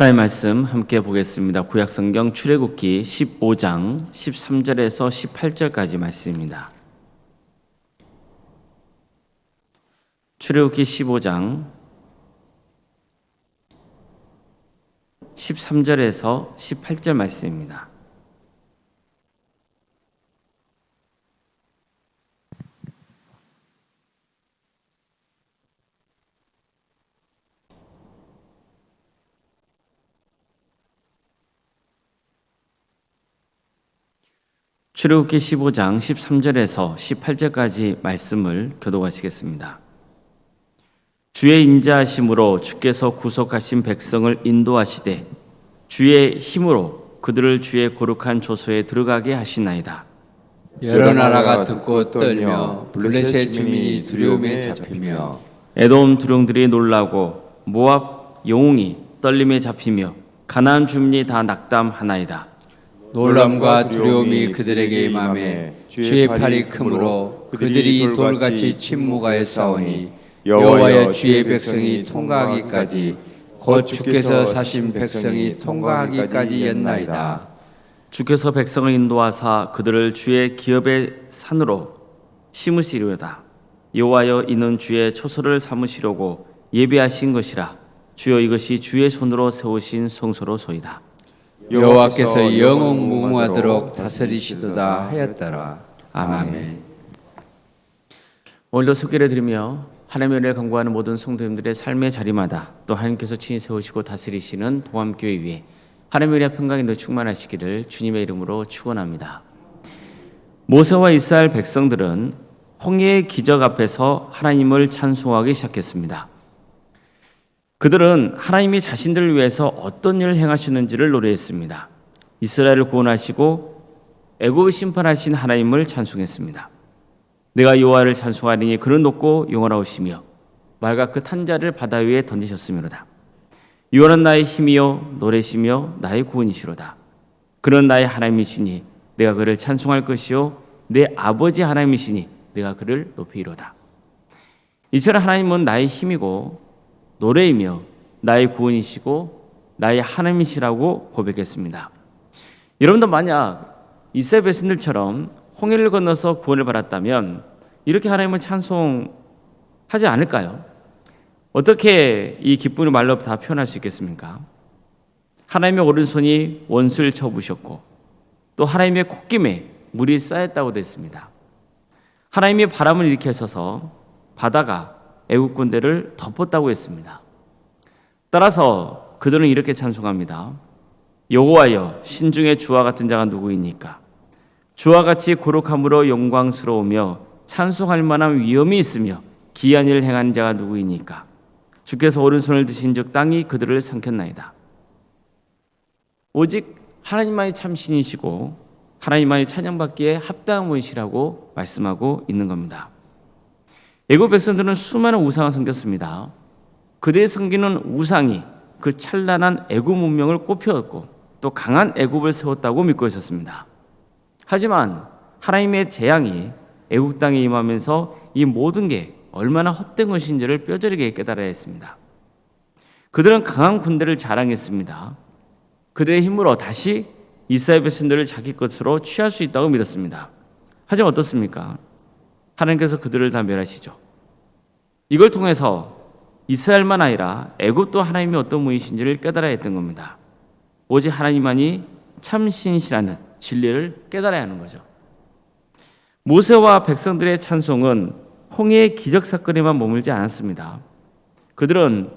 하나님 말씀 함께 보겠습니다. 구약 성경 출애굽기 15장 13절에서 18절까지 말씀입니다. 출애굽기 15장 13절에서 18절 말씀입니다. 출애굽기 15장 13절에서 18절까지 말씀을 교독하시겠습니다. 주의 인자하심으로 주께서 구속하신 백성을 인도하시되 주의 힘으로 그들을 주의 거룩한 조소에 들어가게 하시나이다. 여러 나라가 듣고 떨며 블레셋 주민이 두려움에 잡히며 에돔 두령들이 놀라고 모압 영웅이 떨림에 잡히며 가나안 주민이 다 낙담하나이다. 놀람과 두려움이 그들에게 임함에 주의 팔이 크므로 그들이 돌같이 침묵하여 싸우니 여호와여 주의 백성이 통과하기까지 곧 주께서 사신 백성이 통과하기까지 였나이다. 주께서 백성을 인도하사 그들을 주의 기업의 산으로 심으시려다. 여호와여 이는 주의 초소를 삼으시려고 예비하신 것이라. 주여 이것이 주의 손으로 세우신 성소로소이다. 여호와께서 영원 무궁하도록 다스리시도다 하였더라. 아멘. 오늘도 소개를 드리며 하나님의 은혜를 강구하는 모든 성도님들의 삶의 자리마다 또 하나님께서 친히 세우시고 다스리시는 동암교회 위에 하나님의 은혜와 평강이 충만하시기를 주님의 이름으로 축원합니다. 모세와 이스라엘 백성들은 홍해의 기적 앞에서 하나님을 찬송하기 시작했습니다. 그들은 하나님이 자신들을 위해서 어떤 일을 행하시는지를 노래했습니다. 이스라엘을 구원하시고 애굽을 심판하신 하나님을 찬송했습니다. 내가 여호와를 찬송하리니 그는 높고 영원하오시며 말과 그 탄자를 바다 위에 던지셨으므로다. 여호와는 나의 힘이요 노래시며 나의 구원이시로다. 그는 나의 하나님이시니 내가 그를 찬송할 것이요 내 아버지 하나님이시니 내가 그를 높이리로다. 이처럼 하나님은 나의 힘이고 노래이며 나의 구원이시고 나의 하나님이시라고 고백했습니다. 여러분도 만약 이스라엘 백성들처럼 홍해를 건너서 구원을 받았다면 이렇게 하나님을 찬송하지 않을까요? 어떻게 이 기쁨을 말로 다 표현할 수 있겠습니까? 하나님의 오른손이 원수를 쳐부셨고 또 하나님의 콧김에 물이 쌓였다고 됐습니다. 하나님이 바람을 일으켜서서 바다가 애국 군대를 덮었다고 했습니다. 따라서 그들은 이렇게 찬송합니다. 여호와여 신중의 주와 같은 자가 누구이니까 주와 같이 고룩함으로 영광스러우며 찬송할 만한 위엄이 있으며 기한 일을 행하는 자가 누구이니까 주께서 오른손을 드신즉 땅이 그들을 삼켰나이다. 오직 하나님만이 참 신이시고 하나님만이 찬양받기에 합당한 분이시라고 말씀하고 있는 겁니다. 애굽 백성들은 수많은 우상을 섬겼습니다. 그들의 섬기는 우상이 그 찬란한 애굽 문명을 꽃피웠고 또 강한 애굽을 세웠다고 믿고 있었습니다. 하지만 하나님의 재앙이 애국 땅에 임하면서 이 모든 게 얼마나 헛된 것인지를 뼈저리게 깨달아야 했습니다. 그들은 강한 군대를 자랑했습니다. 그들의 힘으로 다시 이스라엘 백성들을 자기 것으로 취할 수 있다고 믿었습니다. 하지만 어떻습니까? 하나님께서 그들을 다 멸하시죠. 이걸 통해서 이스라엘만 아니라 애굽도 하나님이 어떤 분이신지를 깨달아야 했던 겁니다. 오직 하나님만이 참신이시라는 진리를 깨달아야 하는 거죠. 모세와 백성들의 찬송은 홍해의 기적 사건에만 머물지 않았습니다. 그들은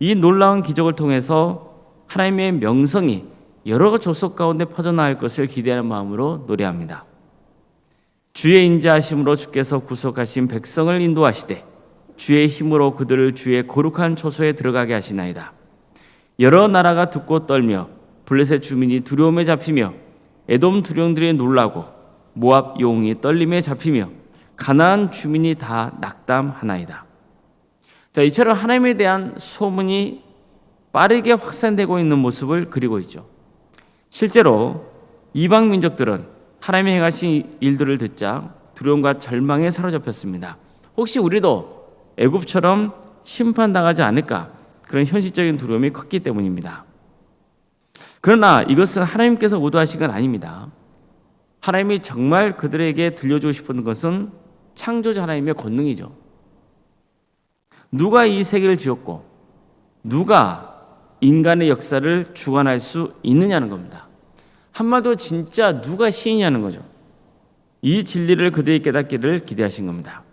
이 놀라운 기적을 통해서 하나님의 명성이 여러 족속 가운데 퍼져나갈 것을 기대하는 마음으로 노래합니다. 주의 인자하심으로 주께서 구속하신 백성을 인도하시되 주의 힘으로 그들을 주의 거룩한 초소에 들어가게 하시나이다. 여러 나라가 듣고 떨며 블레셋 주민이 두려움에 잡히며 에돔 두령들이 놀라고 모압 용이 떨림에 잡히며 가나안 주민이 다 낙담하나이다. 자, 이처럼 하나님에 대한 소문이 빠르게 확산되고 있는 모습을 그리고 있죠. 실제로 이방 민족들은 하나님의 행하신 일들을 듣자 두려움과 절망에 사로잡혔습니다. 혹시 우리도 애굽처럼 심판당하지 않을까 그런 현실적인 두려움이 컸기 때문입니다. 그러나 이것은 하나님께서 의도하신 건 아닙니다. 하나님이 정말 그들에게 들려주고 싶은 것은 창조자 하나님의 권능이죠. 누가 이 세계를 지었고 누가 인간의 역사를 주관할 수 있느냐는 겁니다. 한마디로 진짜 누가 시인이냐는 거죠. 이 진리를 그들이 깨닫기를 기대하신 겁니다.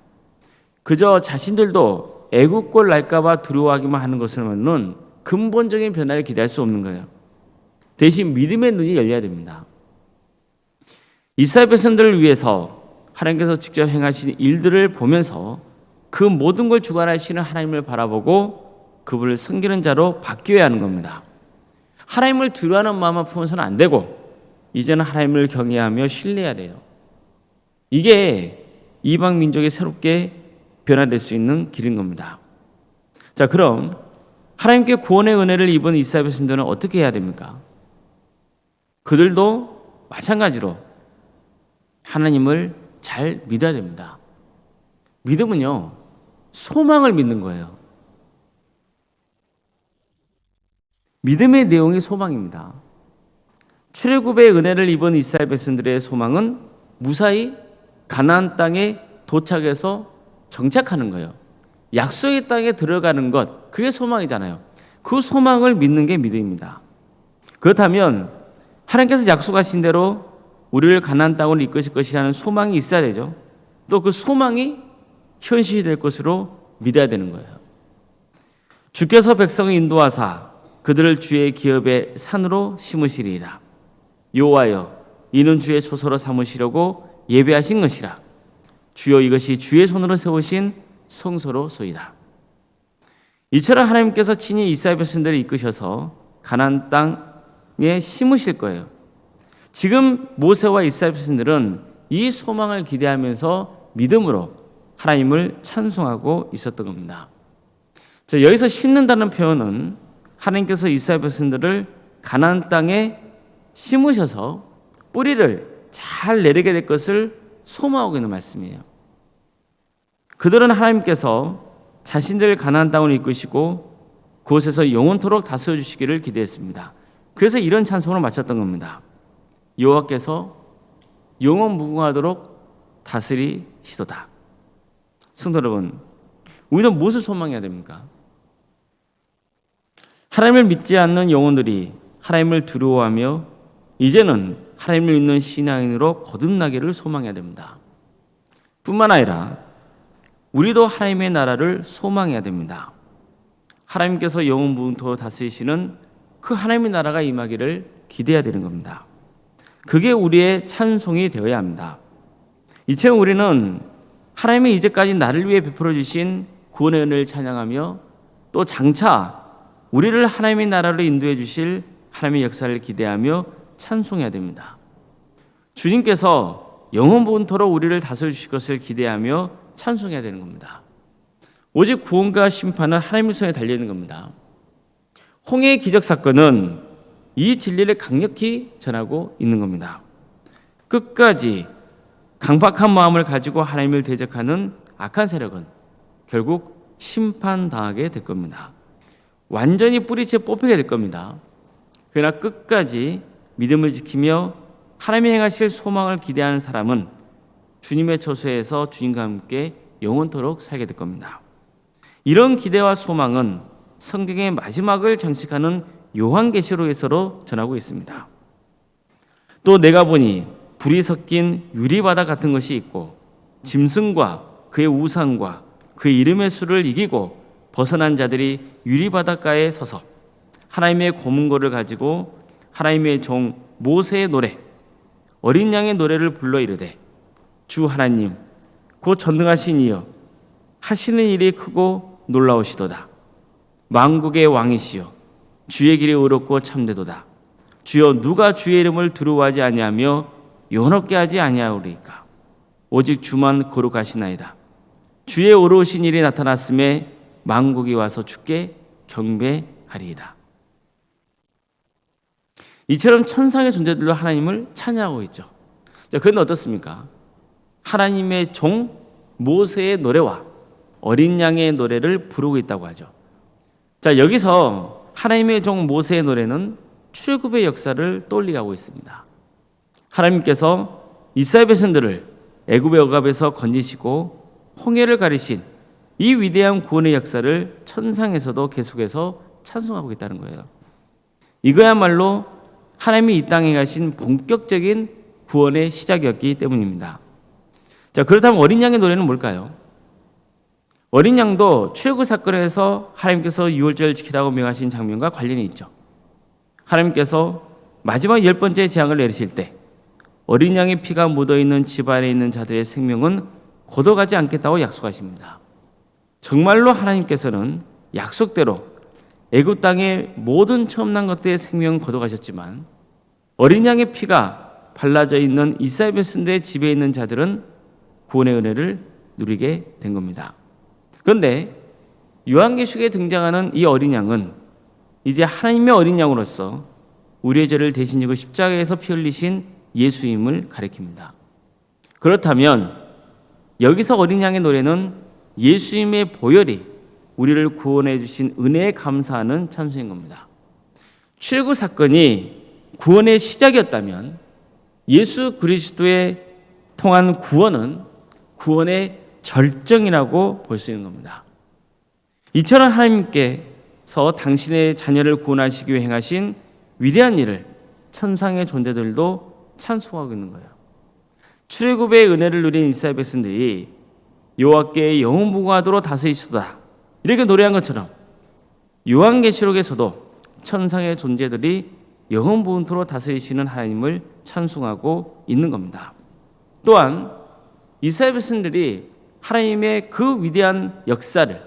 그저 자신들도 애국골 날까봐 두려워하기만 하는 것으로는 근본적인 변화를 기대할 수 없는 거예요. 대신 믿음의 눈이 열려야 됩니다. 이스라엘 백성들을 위해서 하나님께서 직접 행하신 일들을 보면서 그 모든 걸 주관하시는 하나님을 바라보고 그분을 섬기는 자로 바뀌어야 하는 겁니다. 하나님을 두려워하는 마음만 품어서는 안 되고 이제는 하나님을 경외하며 신뢰해야 돼요. 이게 이방 민족이 새롭게 변화될 수 있는 길인 겁니다. 자, 그럼 하나님께 구원의 은혜를 입은 이스라엘 백성들은 어떻게 해야 됩니까? 그들도 마찬가지로 하나님을 잘 믿어야 됩니다. 믿음은요, 소망을 믿는 거예요. 믿음의 내용이 소망입니다. 출애굽의 은혜를 입은 이스라엘 백성들의 소망은 무사히 가나안 땅에 도착해서 정착하는 거예요. 약속의 땅에 들어가는 것, 그게 소망이잖아요. 그 소망을 믿는 게 믿음입니다. 그렇다면 하나님께서 약속하신 대로 우리를 가나안 땅으로 이끄실 것이라는 소망이 있어야 되죠. 또 그 소망이 현실이 될 것으로 믿어야 되는 거예요. 주께서 백성을 인도하사 그들을 주의 기업의 산으로 심으시리라. 여호와여 이는 주의 초소로 삼으시려고 예배하신 것이라. 주여 이것이 주의 손으로 세우신 성소로소이다. 이처럼 하나님께서 친히 이스라엘 백성들을 이끄셔서 가나안 땅에 심으실 거예요. 지금 모세와 이스라엘 백성들은 이 소망을 기대하면서 믿음으로 하나님을 찬송하고 있었던 겁니다. 자, 여기서 심는다는 표현은 하나님께서 이스라엘 백성들을 가나안 땅에 심으셔서 뿌리를 잘 내리게 될 것을 소망하고 있는 말씀이에요. 그들은 하나님께서 자신들 가나안 땅을 이끄시고 그곳에서 영원토록 다스려 주시기를 기대했습니다. 그래서 이런 찬송을 마쳤던 겁니다. 여호와께서 영원 무궁하도록 다스리시도다. 성도 여러분, 우리는 무엇을 소망해야 됩니까? 하나님을 믿지 않는 영혼들이 하나님을 두려워하며 이제는 하나님을 믿는 신앙인으로 거듭나기를 소망해야 됩니다. 뿐만 아니라 우리도 하나님의 나라를 소망해야 됩니다. 하나님께서 영원 무궁토 다스리시는 그 하나님의 나라가 임하기를 기대해야 되는 겁니다. 그게 우리의 찬송이 되어야 합니다. 이처럼 우리는 하나님의 이제까지 나를 위해 베풀어 주신 구원의 은혜를 찬양하며 또 장차 우리를 하나님의 나라로 인도해 주실 하나님의 역사를 기대하며 찬송해야 됩니다. 주님께서 영원 본토록 우리를 다스려 주실 것을 기대하며 찬송해야 되는 겁니다. 오직 구원과 심판은 하나님의 손에 달려 있는 겁니다. 홍해의 기적 사건은 이 진리를 강력히 전하고 있는 겁니다. 끝까지 강박한 마음을 가지고 하나님을 대적하는 악한 세력은 결국 심판당하게 될 겁니다. 완전히 뿌리채 뽑히게 될 겁니다. 그러나 끝까지 믿음을 지키며 하나님이 행하실 소망을 기대하는 사람은 주님의 처소에서 주님과 함께 영원토록 살게 될 겁니다. 이런 기대와 소망은 성경의 마지막을 장식하는 요한계시록에서로 전하고 있습니다. 또 내가 보니 불이 섞인 유리바다 같은 것이 있고 짐승과 그의 우상과 그의 이름의 수를 이기고 벗어난 자들이 유리바닷가에 서서 하나님의 고문고를 가지고 하나님의 종 모세의 노래 어린 양의 노래를 불러 이르되 주 하나님 곧 전능하신 이여 하시는 일이 크고 놀라우시도다. 만국의 왕이시여 주의 길이 의롭고 참되도다. 주여 누가 주의 이름을 두려워하지 아니하며 영원롭게 하지 아니하오리까? 오직 주만 거룩하시나이다. 주의 의로우신 일이 나타났음에 만국이 와서 주께 경배하리이다 이처럼 천상의 존재들로 하나님을 찬양하고 있죠. 자, 그건 어떻습니까? 하나님의 종 모세의 노래와 어린 양의 노래를 부르고 있다고 하죠. 자, 여기서 하나님의 종 모세의 노래는 출애굽의 역사를 떠올리게 하고 있습니다. 하나님께서 이스라엘 백성들을 애굽의 억압에서 건지시고 홍해를 가리신 이 위대한 구원의 역사를 천상에서도 계속해서 찬송하고 있다는 거예요. 이거야말로 하나님이 이 땅에 가신 본격적인 구원의 시작이었기 때문입니다. 자, 그렇다면 어린 양의 노래는 뭘까요? 어린 양도 출애굽 사건에서 하나님께서 유월절을 지키라고 명하신 장면과 관련이 있죠. 하나님께서 마지막 열 번째 재앙을 내리실 때 어린 양의 피가 묻어 있는 집안에 있는 자들의 생명은 걷어가지 않겠다고 약속하십니다. 정말로 하나님께서는 약속대로 애굽 땅의 모든 처음 난 것들의 생명은 걷어가셨지만 어린 양의 피가 발라져 있는 이스라엘 백성들의 집에 있는 자들은 구원의 은혜를 누리게 된 겁니다. 그런데 요한계시록에 등장하는 이 어린 양은 이제 하나님의 어린 양으로서 우리의 죄를 대신 지고 십자가에서 피 흘리신 예수임을 가리킵니다. 그렇다면 여기서 어린 양의 노래는 예수님의 보혈이 우리를 구원해 주신 은혜에 감사하는 찬송인 겁니다. 출구 사건이 구원의 시작이었다면 예수 그리스도의 통한 구원은 구원의 절정이라고 볼 수 있는 겁니다. 이처럼 하나님께서 당신의 자녀를 구원하시기 위해 행하신 위대한 일을 천상의 존재들도 찬송하고 있는 거예요. 출애굽의 은혜를 누린 이스라엘 백성들이 여호와께 영원무궁하도록 다스리시다 이렇게 노래한 것처럼 요한계시록에서도 천상의 존재들이 영원무궁토록 다스리시는 하나님을 찬송하고 있는 겁니다. 또한 이스라엘 백성들이 하나님의 그 위대한 역사를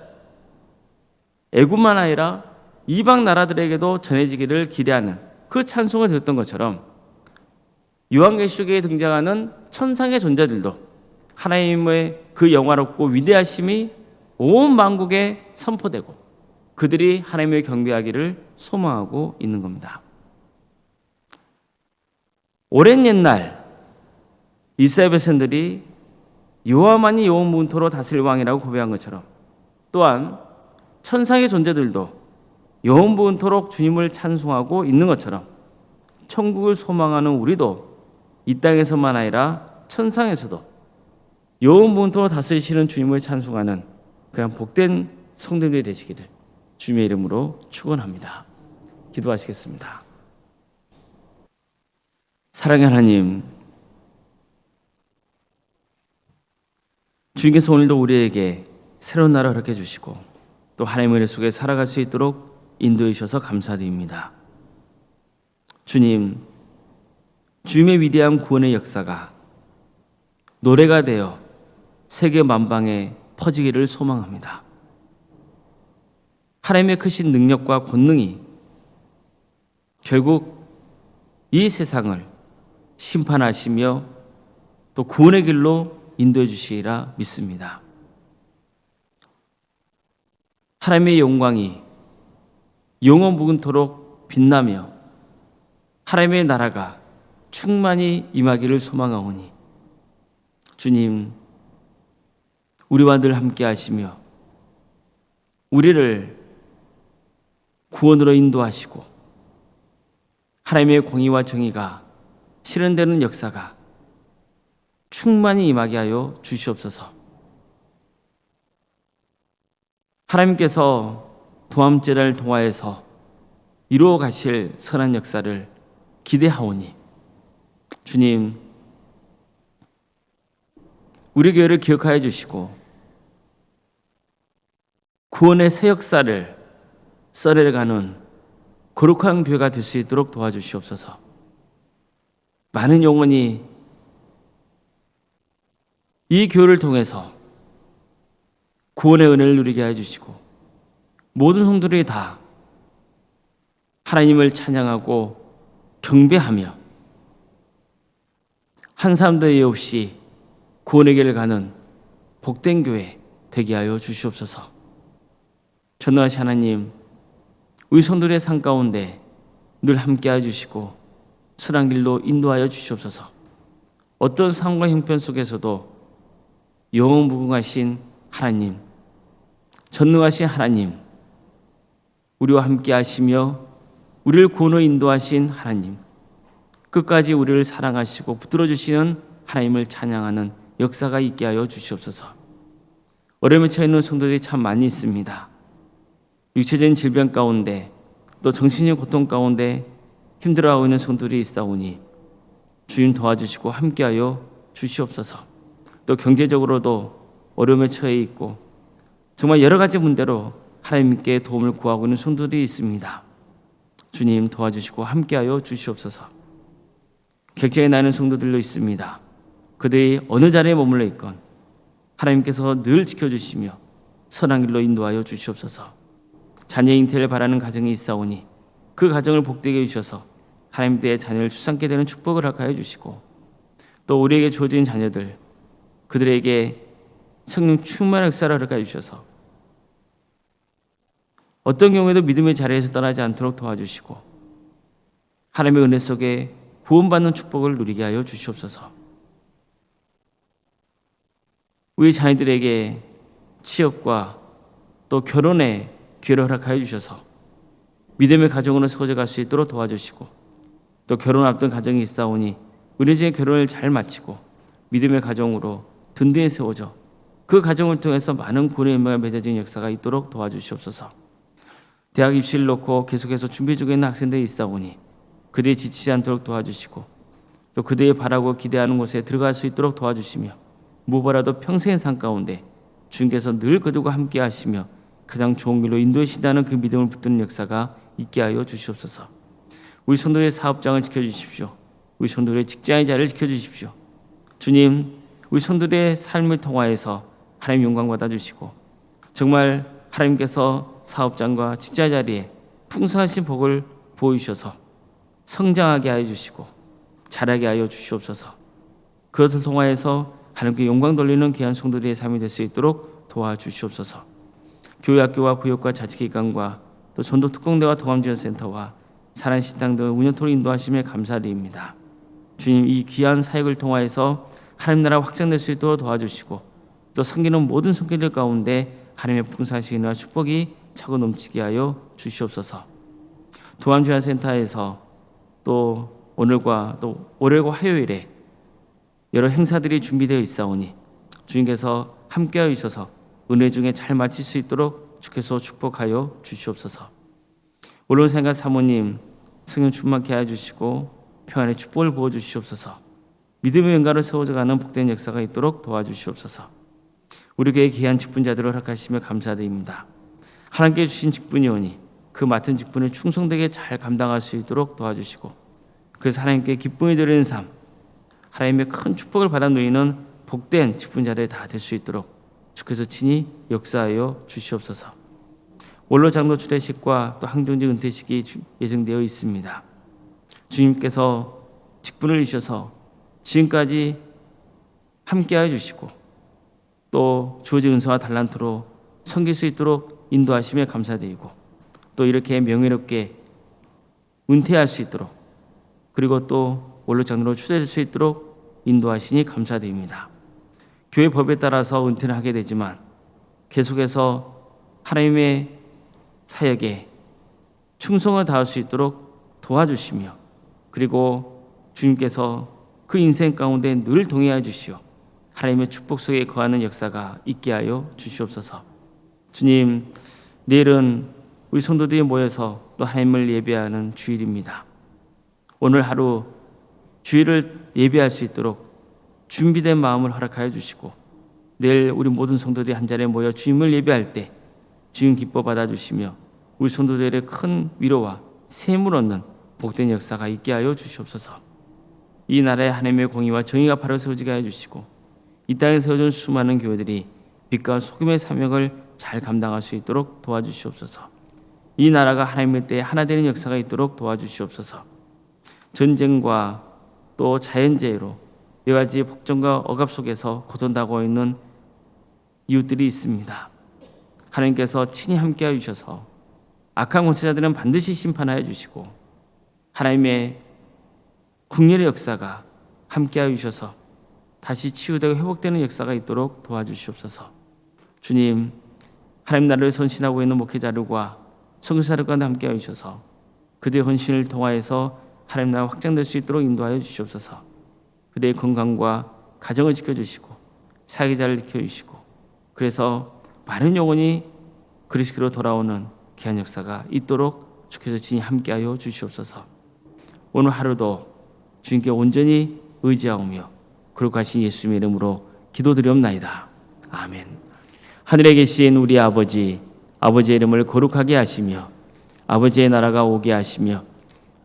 애굽만 아니라 이방 나라들에게도 전해지기를 기대하는 그 찬송을 들었던 것처럼 요한계시록에 등장하는 천상의 존재들도 하나님의 그 영화롭고 위대하심이 온 만국에 선포되고 그들이 하나님을 경배하기를 소망하고 있는 겁니다. 오랜 옛날 이스라엘 백성들이 여호와만이 여호와 문토로 다스릴 왕이라고 고백한 것처럼 또한 천상의 존재들도 영원토록 주님을 찬송하고 있는 것처럼 천국을 소망하는 우리도 이 땅에서만 아니라 천상에서도 영원토록 다스리시는 주님을 찬송하는 그런 복된 성도들이 되시기를 주님의 이름으로 축원합니다. 기도하시겠습니다. 사랑의 하나님, 주님께서 오늘도 우리에게 새로운 날을 허락해 주시고 또 하나님의 은혜 속에 살아갈 수 있도록 인도해 주셔서 감사드립니다. 주님, 주님의 위대한 구원의 역사가 노래가 되어 세계 만방에 퍼지기를 소망합니다. 하나님의 크신 능력과 권능이 결국 이 세상을 심판하시며 또 구원의 길로 인도해 주시리라 믿습니다. 하나님의 영광이 영원 무근토록 빛나며 하나님의 나라가 충만히 임하기를 소망하오니 주님 우리와 늘 함께 하시며 우리를 구원으로 인도하시고 하나님의 공의와 정의가 실현되는 역사가 충만히 임하게 하여 주시옵소서. 하나님께서 도함제를 통하여서 이루어 가실 선한 역사를 기대하오니 주님 우리 교회를 기억하여 주시고 구원의 새 역사를 썰어가는 거룩한 교회가 될 수 있도록 도와주시옵소서. 많은 영혼이 이 교회를 통해서 구원의 은혜를 누리게 해 주시고 모든 성도들이 다 하나님을 찬양하고 경배하며 한 사람도 예 없이 구원의 길을 가는 복된 교회 되게 하여 주시옵소서. 전능하신 하나님, 우리 성도들의 삶 가운데 늘 함께해 주시고 선한 길로 인도하여 주시옵소서. 어떤 상황과 형편 속에서도 영원 무궁하신 하나님, 전능하신 하나님, 우리와 함께 하시며 우리를 구원으로 인도하신 하나님, 끝까지 우리를 사랑하시고 붙들어 주시는 하나님을 찬양하는 역사가 있게 하여 주시옵소서. 어려움에 처해 있는 성도들이 참 많이 있습니다. 육체적인 질병 가운데 또 정신적 고통 가운데 힘들어하고 있는 성도들이 있사오니 주님 도와주시고 함께하여 주시옵소서. 또 경제적으로도 어려움에 처해 있고 정말 여러 가지 문제로 하나님께 도움을 구하고 있는 성도들이 있습니다. 주님 도와주시고 함께하여 주시옵소서. 객장에 나는 성도들도 있습니다. 그들이 어느 자리에 머물러 있건 하나님께서 늘 지켜주시며 선한 길로 인도하여 주시옵소서. 자녀 잉태를 바라는 가정이 있사오니 그 가정을 복되게 해 주셔서 하나님 때의 자녀를 출산케 되는 축복을 허락하여 주시고 또 우리에게 주어진 자녀들 그들에게 성령 충만한 역사를 허락하여 주셔서 어떤 경우에도 믿음의 자리에서 떠나지 않도록 도와주시고 하나님의 은혜 속에 구원받는 축복을 누리게 하여 주시옵소서. 우리 자녀들에게 취업과 또 결혼의 기회를 허락하여 주셔서 믿음의 가정으로 서져갈 수 있도록 도와주시고 또 결혼 앞둔 가정이 있사오니 은혜적인 결혼을 잘 마치고 믿음의 가정으로 든든히 세워져 그 가정을 통해서 많은 구원의 인마가 맺어진 역사가 있도록 도와주시옵소서. 대학 입시를 놓고 계속해서 준비 중에 있는 학생들이 있사오니 그들이 지치지 않도록 도와주시고 또 그들이 바라고 기대하는 곳에 들어갈 수 있도록 도와주시며 무엇보다도 평생의 삶 가운데 주님께서 늘 그들과 함께 하시며 가장 좋은 길로 인도해 신다는 그 믿음을 붙드는 역사가 있게 하여 주시옵소서. 우리 손들의 사업장을 지켜주십시오. 우리 손들의 직장의 자리를 지켜주십시오. 주님, 우리 손들의 삶을 통하여서 하나님 영광 받아 주시고 정말 하나님께서 사업장과 직자 자리에 풍성하신 복을 보이셔서 성장하게 하여 주시고 자라게 하여 주시옵소서. 그것을 통하여서 하나님께 영광 돌리는 귀한 성도들의 삶이 될 수 있도록 도와주시옵소서. 교회 학교와 구역과 자치기관과 또 전도 특공대와 동암지원센터와 사랑 식당 등 운영토로 인도하심에 감사드립니다. 주님 이 귀한 사역을 통하여서 하나님 나라 확장될 수 있도록 도와주시고 또 섬기는 모든 손길들 가운데 하나님의 풍성하신 은혜와 축복이 차고 넘치게 하여 주시옵소서. 도암지원센터에서 또 오늘과 또 월요일과 화요일에 여러 행사들이 준비되어 있사오니 주님께서 함께하여 있어서 은혜 중에 잘 마칠 수 있도록 주께서 축복하여 주시옵소서. 오늘 생각 사모님 성령 충만케 하여 주시고 평안의 축복을 부어 주시옵소서. 믿음의 연가를 세워져가는 복된 역사가 있도록 도와주시옵소서. 우리 교회 귀한 직분자들을 허락하시며 감사드립니다. 하나님께 주신 직분이오니 그 맡은 직분을 충성되게 잘 감당할 수 있도록 도와주시고 그래서 하나님께 기쁨이 드리는 삶 하나님의 큰 축복을 받아 누리는 복된 직분자들 다될 수 있도록 주께서 친히 역사하여 주시옵소서. 원로 장로 추대식과 또 항정직 은퇴식이 주- 예정되어 있습니다. 주님께서 직분을 주셔서 지금까지 함께하여 주시고 또 주어진 은사와 달란트로 섬길 수 있도록 인도하심에 감사드리고 또 이렇게 명예롭게 은퇴할 수 있도록 그리고 또 원로 장로로 추대될 수 있도록 인도하시니 감사드립니다. 교회 법에 따라서 은퇴를 하게 되지만 계속해서 하나님의 사역에 충성을 다할 수 있도록 도와주시며 그리고 주님께서 그 인생 가운데 늘 동행하여 주시오 하나님의 축복 속에 거하는 역사가 있게 하여 주시옵소서. 주님, 내일은 우리 성도들이 모여서 또 하나님을 예배하는 주일입니다. 오늘 하루 주일을 예배할 수 있도록 준비된 마음을 허락하여 주시고 내일 우리 모든 성도들이 한 자리에 모여 주님을 예배할 때 주님 기뻐 받아 주시며 우리 성도들의 큰 위로와 샘을 얻는 복된 역사가 있게 하여 주시옵소서. 이 나라의 하나님의 공의와 정의가 바로 세워지게 하여 주시고 이 땅에 세워진 수많은 교회들이 빛과 소금의 사명을 잘 감당할 수 있도록 도와주시옵소서. 이 나라가 하나님의 때에 하나 되는 역사가 있도록 도와주시옵소서. 전쟁과 또 자연재해로 여러 가지 복종과 억압 속에서 고통당하고 있는 이웃들이 있습니다. 하나님께서 친히 함께하여 주셔서 악한 권세자들은 반드시 심판하여 주시고 하나님의 국렬의 역사가 함께하여 주셔서 다시 치유되고 회복되는 역사가 있도록 도와주시옵소서. 주님, 하나님 나라를 선신하고 있는 목회자들과 성교사들과 함께하여 주셔서 그들의 헌신을 통하여서 하나님 나라 확장될 수 있도록 인도하여 주시옵소서. 그들의 건강과 가정을 지켜주시고 사기자를 지켜주시고 그래서 많은 영혼이 그리스도로 돌아오는 귀한 역사가 있도록 주께서 진히 함께하여 주시옵소서. 오늘 하루도 주님께 온전히 의지하오며 거룩하신 예수님의 이름으로 기도드리옵나이다. 아멘. 하늘에 계신 우리 아버지, 아버지의 이름을 거룩하게 하시며 아버지의 나라가 오게 하시며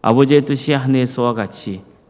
아버지의 뜻이 하늘에서와 같이